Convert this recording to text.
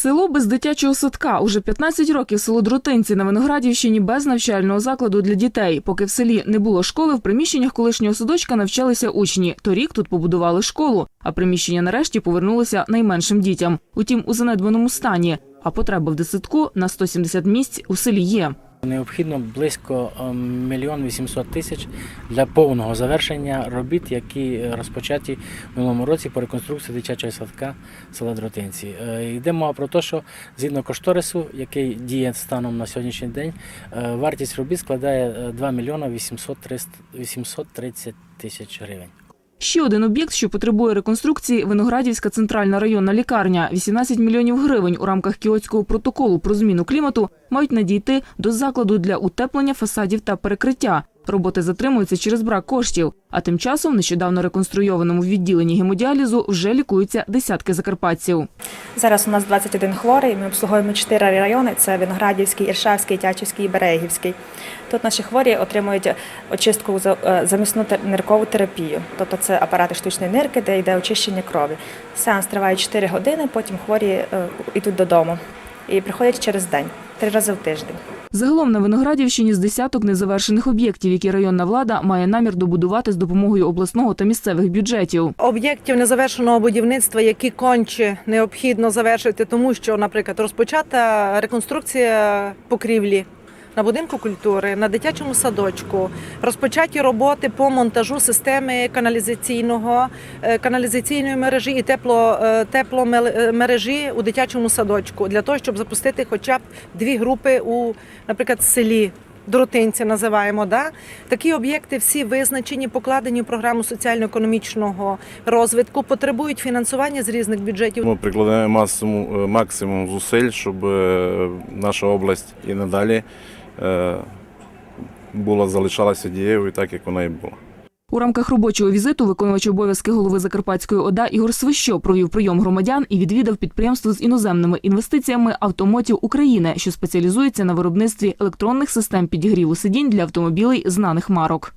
Село без дитячого садка. Уже 15 років село Дротинці на Виноградівщині без навчального закладу для дітей. Поки в селі не було школи, в приміщеннях колишнього садочка навчалися учні. Торік тут побудували школу, а приміщення нарешті повернулися найменшим дітям. Утім, у занедбаному стані. А потреба в дитсадку на 170 місць у селі є. Необхідно близько е, мільйон вісімсот тисяч для повного завершення робіт, які розпочаті в минулому році по реконструкції дитячого садка села Дротинці. Е, Йде мова про те, що згідно кошторису, який діє станом на сьогоднішній день, е, вартість робіт складає е, 2 мільйона 830 тисяч гривень. Ще один об'єкт, що потребує реконструкції – Виноградівська центральна районна лікарня. 18 мільйонів гривень у рамках Кіотського протоколу про зміну клімату мають надійти до закладу для утеплення фасадів та перекриття. Роботи затримуються через брак коштів. А тим часом в нещодавно реконструйованому відділенні гемодіалізу вже лікуються десятки закарпатців. Зараз у нас 21 хворий. Ми обслуговуємо 4 райони: це Виноградівський, Іршавський, Тячівський і Берегівський. Тут наші хворі отримують очистку е, замісну ниркову терапію. Тобто це апарати штучної нирки, де йде очищення крові. Сеанс триває 4 години, потім хворі е, йдуть додому і приходять через день, три рази в тиждень. Загалом на Виноградівщині з десяток незавершених об'єктів, які районна влада має намір добудувати з допомогою обласного та місцевих бюджетів. об'єктів незавершеного будівництва, які конче необхідно завершити, тому що, наприклад, розпочата реконструкція покрівлі. На будинку культури, на дитячому садочку, розпочаті роботи по монтажу системи каналізаційного е, каналізаційної мережі і тепло, е, тепломережі у дитячому садочку для того, щоб запустити хоча б дві групи у, наприклад, селі. Дротинці називаємо, да? такі об'єкти всі визначені, покладені в програму соціально-економічного розвитку, потребують фінансування з різних бюджетів. Ми прикладаємо максимум, е, зусиль, щоб е, наша область і надалі е, була залишалася дієвою так, як вона і була. У рамках робочого візиту виконувач обов'язки голови Закарпатської ОДА Ігор Свищо провів прийом громадян і відвідав підприємство з іноземними інвестиціями Автомотів України, що спеціалізується на виробництві електронних систем підігріву сидінь для автомобілей знаних марок.